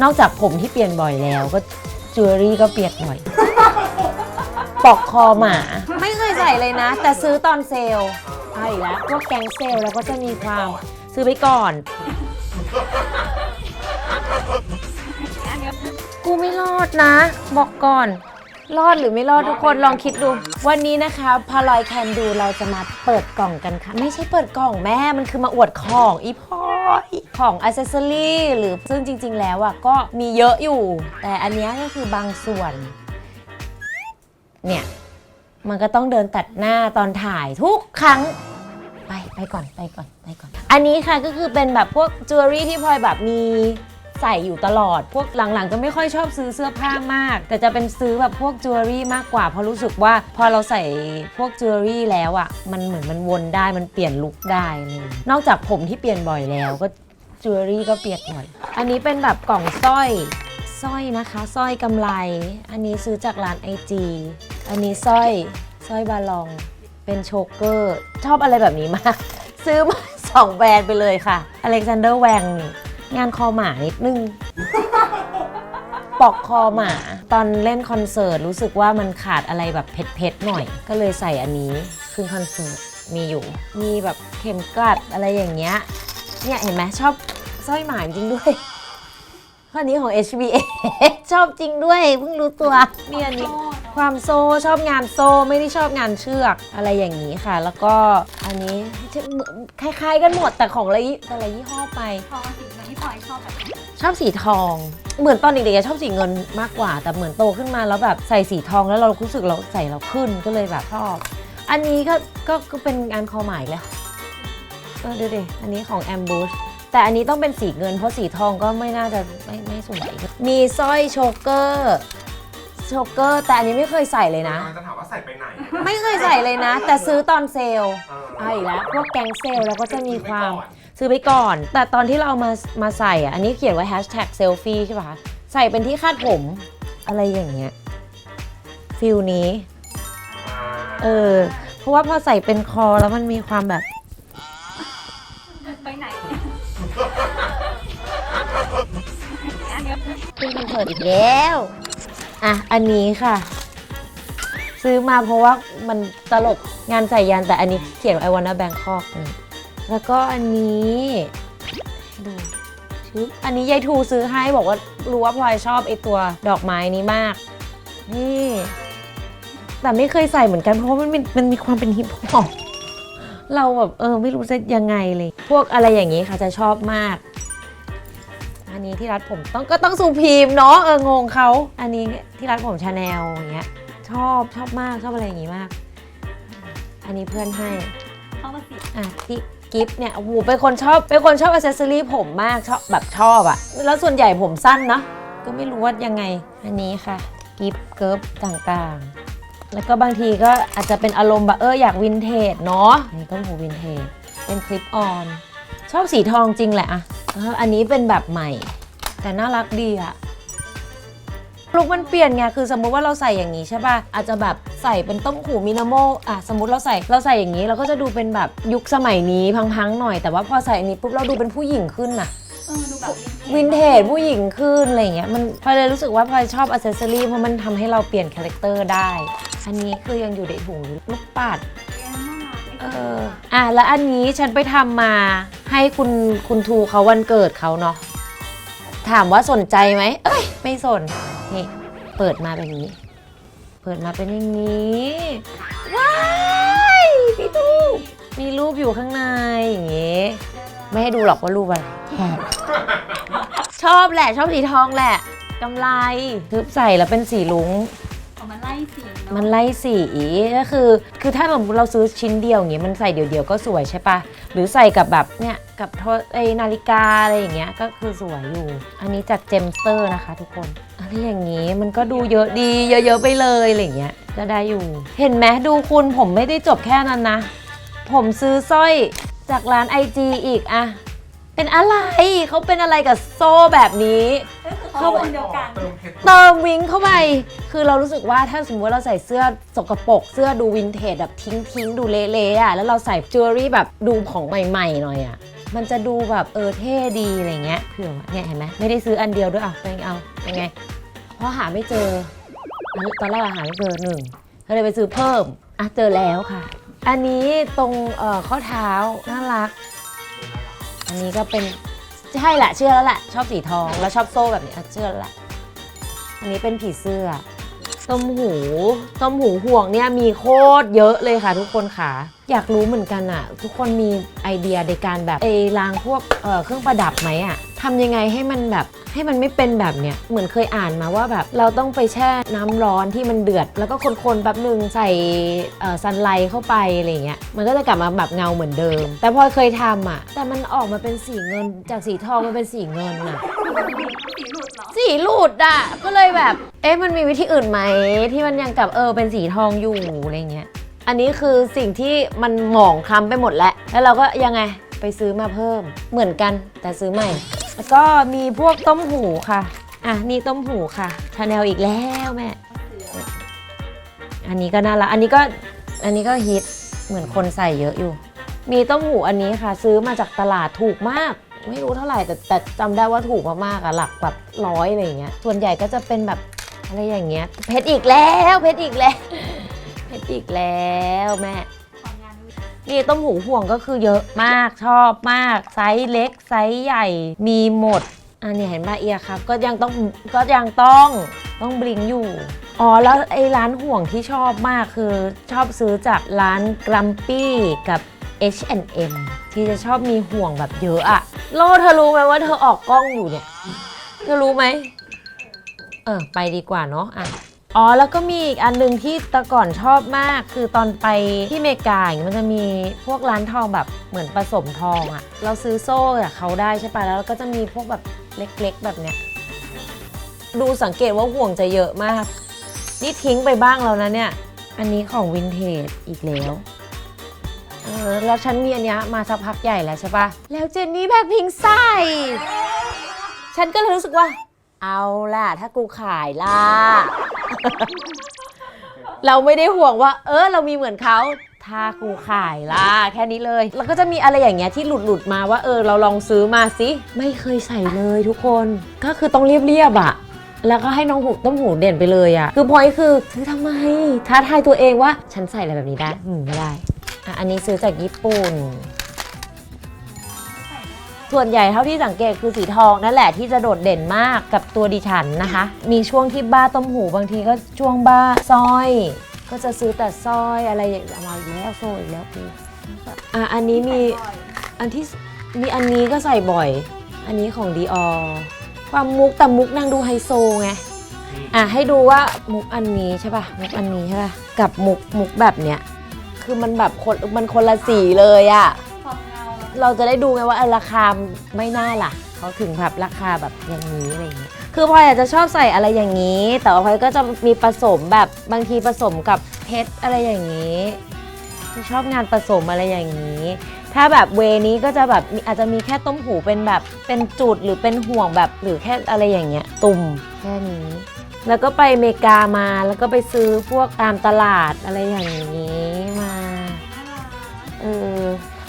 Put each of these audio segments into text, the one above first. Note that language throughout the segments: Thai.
นอกจากผมที่เปลี่ยนบ่อยแล้วก็จิวเวลรี่ก็เปลี่ยนบ่อย ปอกคอหมา ไม่เคยใส่เลยนะ แต่ซื้อตอนเซลล์ใช่แล้วพวกแกงเซลล์แล้วก็จะมีความซื้อไปก่อน กูไม่รอดนะ บอกก่อน รอดหรือไม่รอดทุกคนลองคิดดู วันนี้นะคะพาลอยแคนดูเราจะมาเปิดกล่องกันค่ะ ไม่ใช่เปิดกล่องแม่มันคือมาอวดของอีพอยของอ c เซสซอรี่หรือซึ่งจริง ๆ แล้วอะก็มีเยอะอยู่ แต่อันเนี้ยก็คือบางส่วน เนี่ย มันก็ต้องเดินตัดหน้าตอนถ่ายทุกครั้งไปไปก่อนไปก่อนไปก่อน อันนี้ค่ะก็คือเป็นแบบพวกจิวเวลรี่ที่พลอยแบบมี ใส่อยู่ตลอด พวกหลังๆก็ไม่ค่อยชอบซื้อเสื้อผ้ามาก แต่จะเป็นซื้อแบบพวกจิวเวลรี่มากกว่าเพราะรู้สึกว่าพอเราใส่พวกจิวเวลรี่แล้วอะ่ะมันเหมือนมันวนได้มันเปลี่ยนลุคได้เลยนอกจากผมที่เปลี่ยนบ่อยแล้วก็จิวเวลรี่ก็เปลี่ยนบ่อย อันนี้เป็นแบบกล่องสร้อยสร้อยนะคะสร้อยกำไรอันนี้ซื้อจากร้านไอจีอันนี้สร้อยสร้อยบาลอง เป็นโชเกอร์ ชอบอะไรแบบนี้มาก ซื้อมาสองแบรนด์ไปเลยค่ะอเล็กซานเดอร์แวงนี่ งานคอหมานิดนึง ปอกคอหมา ตอนเล่นคอนเสิร์ตรู้สึกว่ามันขาดอะไรแบบเผ็ดๆหน่อย ก็เลยใส่อันนี้ขึ้นคอนเสิร์ตมีอยู่ มีแบบเข็มกลัดอะไรอย่างเงี้ย เนี่ยเห็นไหมชอบสร้อยหมาจริงด้วยข้อนี้ของ HBA ชอบจริงด้วยเพิ่งรู้ตัวเนี่ยอันนี้ความโซ่ชอบงานโซ่ไม่ได้ชอบงานเชือกอะไรอย่างนี้ค่ะ แล้วก็อันนี้คล้ายๆกันหมดแต่ของละยี่แต่ละยี่ห้อไปทองสีเงินที่ พลอยชอบแบบไหนชอบสีทอง เหมือนตอนเด็กๆชอบสีเงินมากกว่า แต่เหมือนโตขึ้นมาแล้วแบบใส่สีทองแล้วเรารู้สึกเราใส่เราขึ้นก็เลยแบบชอบ อันนี้ก็ก็ก็เป็นงานคอหมายแล้วเออดูดิอันนี้ของ Ambush แต่อันนี้ต้องเป็นสีเงินเพราะสีทองก็ไม่น่าจะไม่ไม่สวย มีสร้อยโชเกอร์ โชเกอร์แต่อันนี้ไม่เคยใส่เลยนะ กำลังจะถามว่าใส่ไปไหนไม่เคยใส่เลยนะ แต่ซื้อตอนเซลล์เออเอาอีกแล้วพวกแกงเซลล์แล้วก็จะมีความ ซื้อไปก่อน แต่ตอนที่เราเอามามาใส่อะอันนี้เขียนไว้แฮชแท็กเซลฟี่ใช่ปะใส่เป็นที่คาดผมอะไรอย่างเงี้ยฟิลนี้ เออ เพราะว่าพอใส่เป็นคอแล้วมันมีความแบบ ไปไหนอันเนี้ยขึ้นคอนเสิร์ตอีกแล้ว อะ อันนี้ค่ะ ซื้อมาเพราะว่ามันตลกงานใส่ยันแต่อันนี้เขียนไอวานาแบงคอกนี่แล้วก็อันนี้ดูชึบอันนี้ยายทูซื้อให้บอกว่ารู้ว่าพลอยชอบไอตัวดอกไม้นี้มาก นี่ แต่ไม่เคยใส่เหมือนกันเพราะว่ามันมีมันมีความเป็นฮิปฮอปเราแบบเออไม่รู้จะยังไงเลย พวกอะไรอย่างนี้ค่ะจะชอบมาก อันนี้ที่รัดผมต้องก็ต้องซูพีมเนาะเอองงเขาอันนี้ที่รัดผมชาแนลอย่างเงี้ยชอบชอบมากชอบอะไรอย่างงี้มาก อันนี้เพื่อนให้เข้ามาสีอะที่กิฟต์เนี่ยโอ้โหเป็นคนชอบเป็นคนชอบอ c เซสซอรี่ผมมากชอบแบบชอบอะแล้วส่วนใหญ่ผมสั้นเนาะก็ไม่รู้ว่ายังไงอันนี้ค่ะ กิฟต์เกิร์ฟต่างๆ แล้วก็บางทีก็อาจจะเป็นอารมณ์แบบเอออยากวินเทจเนาะนี่ก็หูวินเทจเป็นคลิปออน ชอบสีทองจริงแหละอะแล้ว อันนี้เป็นแบบใหม่ แต่น่ารักดีอะลุกมันเปลี่ยนไง คือสมมุติว่าเราใส่อย่างนี้ใช่ป่ะ อาจจะแบบใส่เป็นต้มหูมินาโมอะ สมมติเราใส่ เราใส่อย่างนี้ เราก็จะดูเป็นแบบยุคสมัยนี้พังๆหน่อย แต่ว่าพอใส่อันนี้ปุ๊บเราดูเป็นผู้หญิงขึ้นน่ะวินเทจผู้หญิงขึ้นอะไรเงี้ย มันพลอยเลยรู้สึกว่าพลอยชอบอ c เซสซอรี่เพราะมันทำให้เราเปลี่ยนคาแรคเตอร์ได้ อันนี้คือยังอยู่ในถุงลูกปัดเรียนน่ารักเออ อะแล้วอันนี้ฉันไปทำมา ให้คุณคุณทูเขาวันเกิดเขาเนาะถามว่าสนใจไหมเอ้ยไม่สนนี่เปิดมาเป็นอย่างนี้ เปิดมาเป็นอย่างนี้ว้ายพี่ทูมีรูปอยู่ข้างในอย่างงี้ไม่ให้ดูหรอกว่ารูปอะไรชอบแหละชอบสีทองแหละกำไรทึบใส่แล้วเป็นสีลุงเอามาไล่ สีเอะมันไล่สีก็คือ คือถ้าเราเราซื้อชิ้นเดียวอย่างเงี้ยมันใส่เดี่ยวๆก็สวยใช่ปะหรือใส่กับแบบเนี่ยกับโทรไอนาฬิกาอะไรอย่างเงี้ยก็คือสวยอยู่ อันนี้จากเจมสเตอร์นะคะทุกคนอะไรอย่างงี้มันก็ดูเยอะดีเยอะๆไปเลยอะไรอย่างเงี้ยก็ได้อยู่ เห็นไหมดูคุณผมไม่ได้จบแค่นั้นนะ ผมซื้อสร้อยจากร้าน IG อีกอะเป็นอะไรเขาเป็นอะไรกับโซ่แบบนี้ เอ้ยคือเขาเป็นคนเดียวกันเติมเพชรเติมวิงเข้าไป คือเรารู้สึกว่าถ้าสมมติว่าเราใส่เสื้อสกปรกเสื้อดูวินเทจแบบทิ้งทิ้งๆดูเละๆอะแล้วเราใส่จิวเวลรี่แบบดูของใหม่ๆหน่อยอะมันจะดูแบบเออเท่ดีอะไรเงี้ยเผื่อว่าเนี่ยเห็นไหมไม่ได้ซื้ออันเดียวด้วยอะเป็นเอาเป็นไงเพราะหาไม่เจอตอนแรกอะหาไม่เจอหนึ่งก็เลยไปซื้อเพิ่มอะเจอแล้วค่ะ อันนี้ตรงเอ่อข้อเท้าน่ารัก อันนี้ก็เป็น ใช่แหละเชื่อแล้วแหละ ชอบสีทองแล้วชอบโซ่แบบนี้อะเชื่อแล้วแหละอันนี้เป็นผีเสื้อ ต้มหูต้มหูห่วงเนี่ยมีโคตรเยอะเลยค่ะทุกคนค่ะ อยากรู้เหมือนกันอะทุกคนมีไอเดียในการแบบเอลางพวกเเครื่องประดับไหมอะทำยังไงให้มันแบบให้มันไม่เป็นแบบเนี้ยเหมือนเคยอ่านมาว่าแบบเราต้องไปแช่น้ำร้อนที่มันเดือด แล้วก็คนๆแป๊บหนึ่งใส่ซันไลท์เข้าไปอะไรเงี้ยมันก็จะกลับมาแบบเงาเหมือนเดิม แต่พอเคยทำอะ แต่มันออกมาเป็นสีเงินจากสีทองมันเป็นสีเงินอะสีหลุดเหรอ สีหลุดอะ ก็เลยแบบ เอ๊ะมันมีวิธีอื่นไหม ที่มันยังกับเออเป็นสีทองอยู่อะไรเงี้ย อันนี้คือสิ่งที่มันหมองคล้ำไปหมดแล้ว แล้วเราก็ยังไงไปซื้อมาเพิ่ม เหมือนกันแต่ซื้อใหม่ แล้วก็มีพวกต้มหูค่ะ อะนี่ต้มหูค่ะชาแนลอีกแล้วแม่ อันนี้ก็น่ารัก อันนี้ก็อันนี้ก็ฮิตเหมือนคนใส่เยอะอยู่ มีต้มหูอันนี้ค่ะ ซื้อมาจากตลาดถูกมาก ไม่รู้เท่าไหร่แต่แต่จำได้ว่าถูกมากๆอะหลักแบบร้อยอะไรอย่างเงี้ยส่วนใหญ่ก็จะเป็นแบบอะไรอย่างเงี้ยเพชรอีกแล้วเพชรอีกแล้วเพชรอีกแล้วแม่ของงานวินี่ต้มหูห่วงก็คือเยอะมากชอบมาก ไซส์เล็ก ไซส์ใหญ่มีหมดอันนี้เห็นป่ะเอียครับก็ยังต้องก็ยังต้องต้องบลิงอยู่อ๋อแล้วไอ้ร้านห่วงที่ชอบมากคือชอบซื้อจากร้านกรัมปี้กับ H&M ที่จะชอบมีห่วงแบบเยอะอะโลเธอรู้ไหมว่าเธอออกกล้องอยู่เนี่ย เธอรู้ไหม เออ ไปดีกว่าเนาะอะอ๋อ แล้วก็มีอีกอันหนึ่งที่แต่ก่อนชอบมาก คือตอนไปที่อเมริกาอย่างเงี้ยมันจะมีพวกร้านทองแบบเหมือนผสมทองอะเราซื้อโซ่จากเขาได้ใช่ปะแล้วก็จะมีพวกแบบเล็กๆแบบเนี้ย ดูสังเกตว่าห่วงจะเยอะมาก นี่ทิ้งไปบ้างแล้วนะเนี่ย อันนี้ของวินเทจอีกแล้ว เออแล้วฉันมีอันเนี้ยมาสักพักใหญ่แล้วใช่ปะแล้วเจนนี่แบ็คพิงใส่ ฉันก็เลยรู้สึกว่า เอาล่ะ ถ้ากูขายล่ะ เราไม่ได้ห่วงว่า เออ เรามีเหมือนเขาถ้ากูขายล่ะ แค่นี้เลย แล้วก็จะมีอะไรอย่างเงี้ยที่หลุดหลุดมาว่า เออ เราลองซื้อมาสิไม่เคยใส่เลยทุกคนก็คือต้องเรียบๆอะแล้วก็ให้น้องหูต้มหูเด่นไปเลยอะคือพอยคือซื้อทำไมท้าทายตัวเองว่า ฉันใส่อะไรแบบนี้ได้ไม่ได้ อะอันนี้ซื้อจากญี่ปุ่น ส่วนใหญ่เท่าที่สังเกตคือสีทองนั่นแหละที่จะโดดเด่นมากกับตัวดิฉันนะคะ มีช่วงที่บ้าต้มหูบางทีก็ช่วงบ้าสร้อย ก็จะซื้อแต่สร้อยอะไรอย่างเอามาอีกแล้วโซ่อีกแล้วกูอะอันนี้มีอันที่มีอันนี้ก็ใส่บ่อย อันนี้ของดีออความมุกแต่มุกนางดูไฮโซไงอะให้ดูว่ามุกอันนี้ใช่ป่ะมุกอันนี้ใช่ป่ะกับมุกมุกแบบเนี้ย คือมันแบบคนมันคนละสีเลยอะความเงาเราจะได้ดูไงว่าเออราคาไม่น่าล่ะเขาถึงแบบราคาแบบอย่างนี้อะไรอย่างนี้คือพลอยอาจจะชอบใส่อะไรอย่างนี้ แต่ว่าพลอยก็จะมีผสมแบบบางทีผสมกับเพชรอะไรอย่างนี้ชอบงานผสมอะไรอย่างนี้ ถ้าแบบเวนี้ก็จะแบบมีอาจจะมีแค่ต้มหูเป็นแบบเป็นจุดหรือเป็นห่วงแบบหรือแค่อะไรอย่างเงี้ย ตุ่มแค่นี้ แล้วก็ไปอเมริกามาแล้วก็ไปซื้อพวกตามตลาดอะไรอย่างนี้มาเออ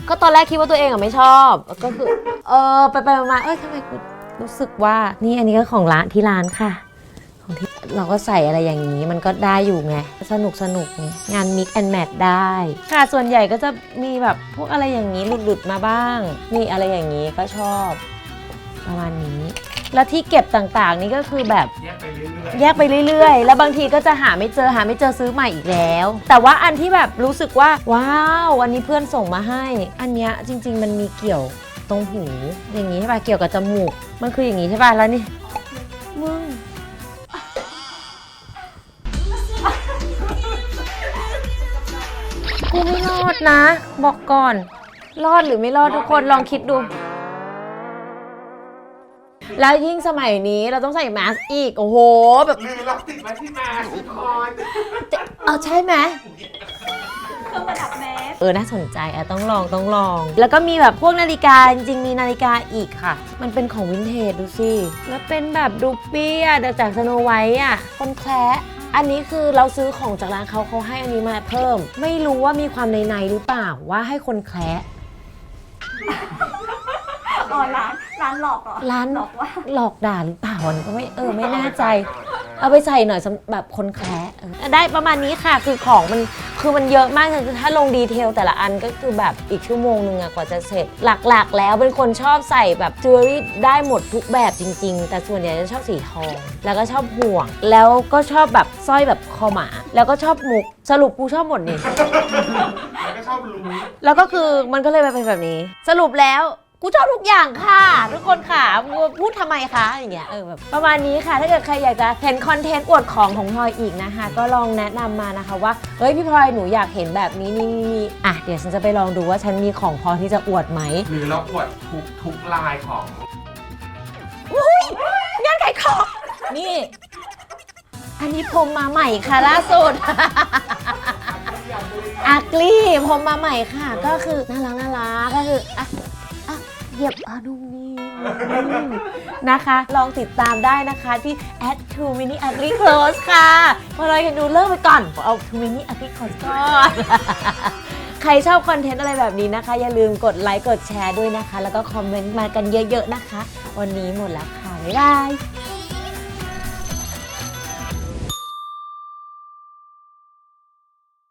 ก็ตอนแรกคิดว่าตัวเองอะไม่ชอบก็คือ เออไปไปมาๆเอ้ยทำไมกูรู้สึกว่านี่อันนี้ก็ของร้านที่ร้านค่ะ ของที่เราก็ใส่อะไรอย่างนี้มันก็ได้อยู่ไง สนุกสนุกไงงานมิกแอนแมทได้ ค่ะส่วนใหญ่ก็จะมีแบบพวกอะไรอย่างนี้หลุดๆมาบ้างนี่อะไรอย่างนี้ก็ชอบ ประมาณนี้ แล้วที่เก็บต่างๆ นี่ก็คือแบบแยกไปเรื่อยๆ แยกไปเรื่อยๆ แล้วบางทีก็จะหาไม่เจอหาไม่เจอซื้อใหม่อีกแล้ว แต่ว่าอันที่แบบรู้สึกว่า ว้าวอันนี้เพื่อนส่งมาให้ อันเนี้ยจริง ๆ มันมีเกี่ยวตรงหู อย่างนี้ใช่ป่ะเกี่ยวกับจมูก มันคืออย่างนี้ใช่ป่ะแล้วนี่มึง กูไม่รอดนะ บอกก่อน รอดหรือไม่รอดทุกคนลองคิดดู แล้วยิ่งสมัยนี้เราต้องใส่แมสอีก โอ้โหแบบหรือเราติดไว้ที่มาทุกคนเอาใช่ไหม เครื่องประดับแมส เออ น่าสนใจอะต้องลอง ต้องลอง แล้วก็มีแบบพวกนาฬิกา จริงๆ มีนาฬิกาอีกค่ะ มันเป็นของวินเทจดูสิ แล้วเป็นแบบดูเปี้ยเดยวจากสโนไวท์อะคนแคละอันนี้คือเราซื้อของจากร้านเขาเขาให้อันนี้มาเพิ่ม ไม่รู้ว่ามีความในในๆหรือเปล่าว่าให้คนแคละอ๋อร้านร้านหลอกเหรอร้านหลอกว่าหลอกด่าหรือเปล่าอันนี้ก็ไม่เออไม่แน่ใจ เอาไปใส่หน่อยสำหรับคนแคร์เออได้ประมาณนี้ค่ะคือของมันคือมันเยอะมากคือถ้าลงดีเทลแต่ละอันก็คือแบบอีกชั่วโมงหนึ่งอะกว่าจะเสร็จ หลักๆ แล้วเป็นคนชอบใส่แบบจิวเวลรี่ได้หมดทุกแบบจริง ๆ แต่ส่วนใหญ่จะชอบสีทอง แล้วก็ชอบห่วง แล้วก็ชอบแบบสร้อยแบบคอหมา แล้วก็ชอบมุกสรุปกูชอบหมดนี่ แล้วก็ชอบรู้ แล้วก็คือมันก็เลยไปเป็นแบบนี้ สรุปแล้ว กูชอบทุกอย่างค่ะ ทุกคนค่ะพูดทำไมคะอย่างเงี้ยเออแบบประมาณนี้ค่ะถ้าเกิดใครอยากจะเห็นคอนเทนต์อวดของของพลอยอีกนะคะ ก็ลองแนะนำมานะคะว่าเฮ้ยพี่พลอยหนูอยากเห็นแบบนี้นี่นี่นี่อะเดี๋ยวฉันจะไปลองดูว่าฉันมีของพอที่จะอวดไหม หรือเราอวดทุกทุกลายของงานขายของนี่ อันนี้ผมมาใหม่ค่ะล่าสุด อากลี่ผมมาใหม่ค่ะ ก็คือน่ารักน่ารักก็คืออะอะ เหยียบอานุ่มนี่มนะคะ ลองติดตามได้นะคะที่ at two mini ugly close ค่ะ พอเราเห็นดูเริ่มไปก่อน เอา two mini ugly close ก่อนใครชอบคอนเทนต์อะไรแบบนี้นะคะ อย่าลืมกดไลค์กดแชร์ด้วยนะคะ แล้วก็คอมเมนต์มากันเยอะๆนะคะ วันนี้หมดแล้วค่ะ บ๊ายบาย